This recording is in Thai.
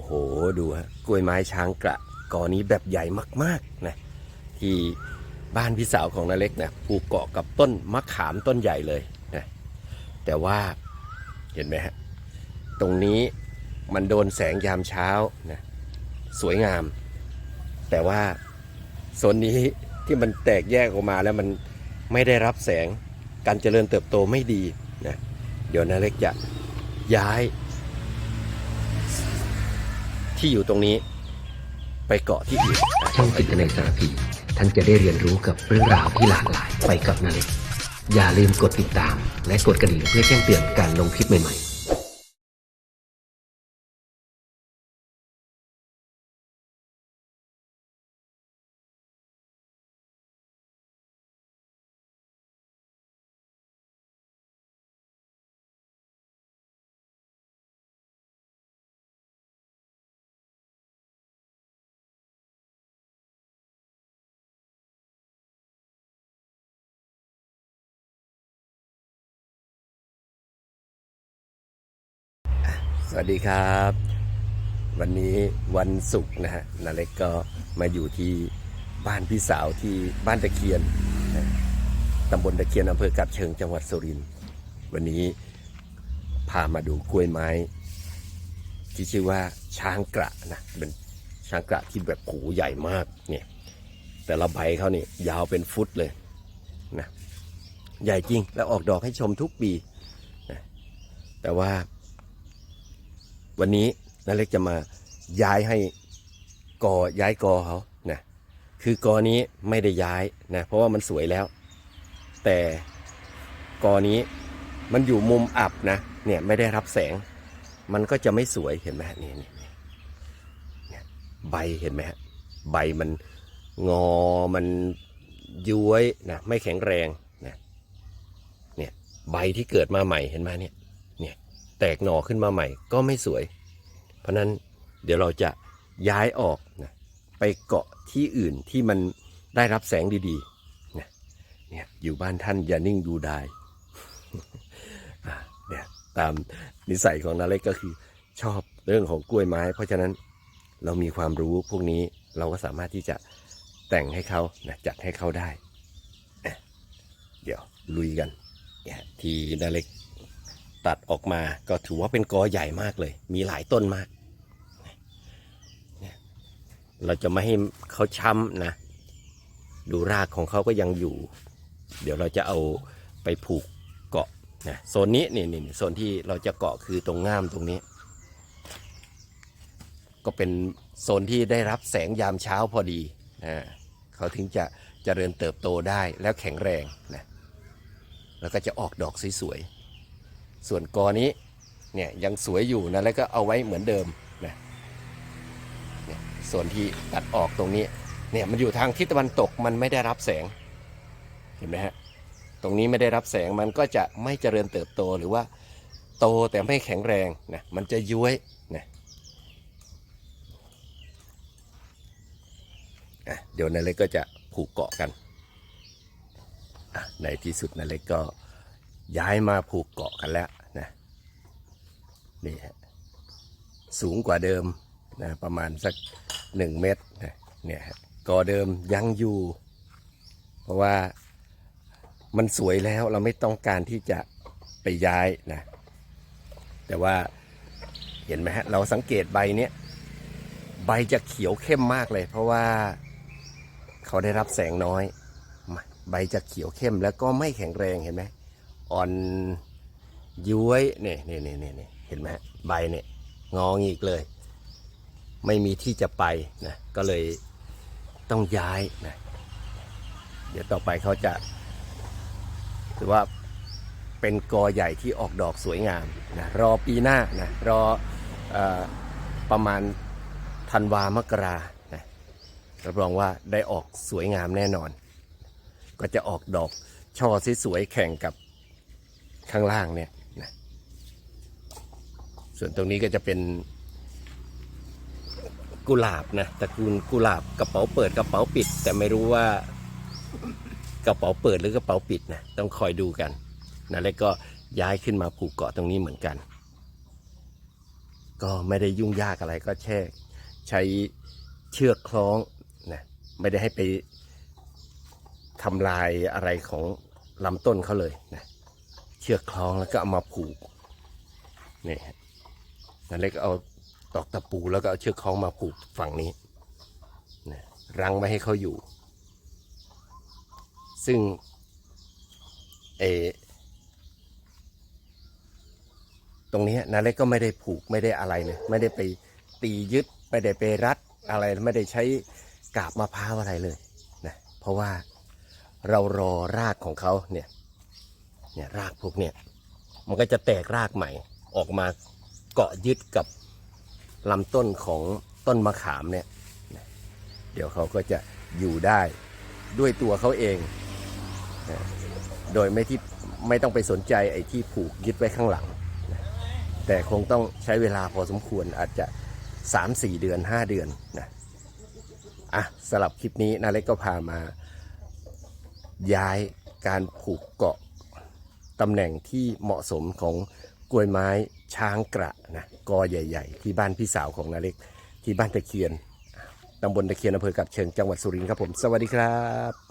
อ้โหดูฮะกล้วยไม้ช้างกระกอนี้แบบใหญ่มากๆนะที่บ้านพี่สาวของนาเล็กนะปลูกเกาะกับต้นมะขามต้นใหญ่เลยนะแต่ว่าเห็นไหมฮะตรงนี้มันโดนแสงยามเช้านะสวยงาม แต่ว่าโซนนี้ที่มันแตกแยกออกมาแล้วมันไม่ได้รับแสงการเจริญเติบโตไม่ดีนะเดี๋ยวนาเล็กจะย้าย ที่อยู่ตรงนี้ ไปเกาะที่อื่นช่องจิตในสารพีท่านจะได้เรียนรู้กับเรื่องราวที่หลากหลายไปกับนาเล็กอย่าลืมกดติดตาม และกดกระดิ่งเพื่อแจ้งเตือนการลงคลิปใหม่ๆ สวัสดีครับ วันนี้วันศุกร์นะฮะนาเล็กก็มาอยู่ที่บ้านพี่สาวที่บ้านตะเคียนนะตำบลตะเคียนอำเภอกับเชิงจังหวัดสุรินทร์วันนี้พามาดูกล้วยไม้ ที่ชื่อว่าช้างกระนะเป็นช้างกระที่แบบผูใหญ่มากเนี่ยแต่ละใบเขานี่ยาวเป็นฟุตเลยนะใหญ่จริงแล้วออกดอกให้ชมทุกปีนะแต่ว่า วันนี้นาเล็กจะมาย้ายให้กอย้ายกอเขานะคือกอนี้ไม่ได้ย้ายนะเพราะว่ามันสวยแล้ว แต่กอนี้มันอยู่มุมอับนะเนี่ยไม่ได้รับแสง มันก็จะไม่สวยเห็นไหมนี่นี่นี่เนี่ยใบเห็นไหมฮะใบมันงอมันย้วยนะไม่แข็งแรงนะเนี่ยใบที่เกิดมาใหม่เห็นไหมเนี่ย แตกหน่อขึ้นมาใหม่ ก็ไม่สวย เพราะนั้นเดี๋ยวเราจะย้ายออกนะไปเกาะที่อื่นที่มันได้รับแสงดีๆนะเนี่ยอยู่บ้านท่านอย่านิ่งดูได้เนี่ยตามนิสัยของนาเล็กก็คือชอบเรื่องของกล้วยไม้ เพราะฉะนั้นเรามีความรู้พวกนี้เราก็สามารถที่จะแต่งให้เขานะจัดให้เขาได้ เดี๋ยวลุยกันที่นาเล็ก ตัดออกมาก็ถือว่าเป็นกอใหญ่มากเลย มีหลายต้นมาก เราจะไม่ให้เขาช้ำนะ ดูรากของเขาก็ยังอยู่ เดี๋ยวเราจะเอาไปผูกเกาะนะโซนนี้นี่นี่โซนที่เราจะเกาะคือตรงง่ามตรงนี้ ก็เป็นโซนที่ได้รับแสงยามเช้าพอดีนะเขาถึงจะเจริญเติบโตได้แล้วแข็งแรงนะแล้วก็จะออกดอกสวยๆ ส่วนกอนี้เนี่ยยังสวยอยู่นะแล้วก็เอาไว้เหมือนเดิมนะเนี่ยส่วนที่ตัดออกตรงนี้เนี่ยมันอยู่ทางทิศตะวันตกมันไม่ได้รับแสงเห็นไหมฮะตรงนี้ไม่ได้รับแสงมันก็จะไม่เจริญเติบโตหรือว่าโตแต่ไม่แข็งแรงนะมันจะย้วยนะะเดี๋ยวนายเล็กก็จะผูกเกาะกันอะในที่สุดนายเล็กก็ ย้ายมาผูกเกาะกันแล้วนะนี่ฮะสูงกว่าเดิมนะประมาณสักหนึ่งเมตรนะเนี่ยฮะกอเดิมยังอยู่ เพราะว่ามันสวยแล้วเราไม่ต้องการที่จะไปย้ายนะแต่ว่าเห็นไหมฮะเราสังเกตใบเนี้ยใบจะเขียวเข้มมากเลย เพราะว่าเขาได้รับแสงน้อย ใบจะเขียวเข้มแล้วก็ไม่แข็งแรงเห็นไหม อ่อนย้วยเนี่ยเนี่ยเนี่ยเนี่ยเห็นไหมใบเนี่ยงองีกเลย ไม่มีที่จะไปนะก็เลยต้องย้ายนะเดี๋ยวต่อไปเขาจะถือว่าเป็นกอใหญ่ที่ออกดอกสวยงามนะรอปีหน้านะรอออประมาณธันวามกรานะรับรองว่าได้ออกสวยงามแน่นอน ก็จะออกดอกช่อสวยๆแข่งกับ ข้างล่างเนี่ยนะส่วนตรงนี้ก็จะเป็นกุหลาบนะตระกูลกุหลาบกระเป๋าเปิดกระเป๋าปิด แต่ไม่รู้ว่ากระเป๋าเปิดหรือกระเป๋าปิดนะต้องคอยดูกันนะแล้วก็ย้ายขึ้นมาผูกเกาะตรงนี้เหมือนกัน ก็ไม่ได้ยุ่งยากอะไรก็แค่ใช้เชือกคล้องนะไม่ได้ให้ไปทำลายอะไรของลำต้นเขาเลยนะ เชือกคล้องแล้วก็เอามาผูกนี่ฮะนั่นเล็กเอาตอกตะปูแล้วก็เอาเชือกคล้องมาผูกฝั่งนี้นะรังไม่ให้เขาอยู่ ซึ่งเออตรงนี้นาเล็กก็ไม่ได้ผูกไม่ได้อะไรเลยไม่ได้ไปตียึดไม่ได้ไปรัดอะไรไม่ได้ใช้กาบมะพร้าวอะไรเลยนะเพราะว่าเรารอรากของเขาเนี่ย เนี่ยรากพวกเนี่ยมันก็จะแตกรากใหม่ออกมาเกาะยึดกับลำต้นของต้นมะขามเนี่ยเดี๋ยวเขาก็จะอยู่ได้ด้วยตัวเขาเอง โดยไม่ที่ไม่ต้องไปสนใจไอ้ที่ผูกยึดไว้ข้างหลัง แต่คงต้องใช้เวลาพอสมควรอาจจะ 3-4 เดือน 5 เดือนนะอะสลับคลิปนี้นาเล็กก็พามาย้ายการผูกเกาะ ตำแหน่งที่เหมาะสมของกล้วยไม้ช้างกระนะกอใหญ่ ๆ ที่บ้านพี่สาวของนาเล็ก ที่บ้านตะเคียนตำบลตะเคียนอำเภอกับเชิงจังหวัดสุรินทร์ครับผม สวัสดีครับ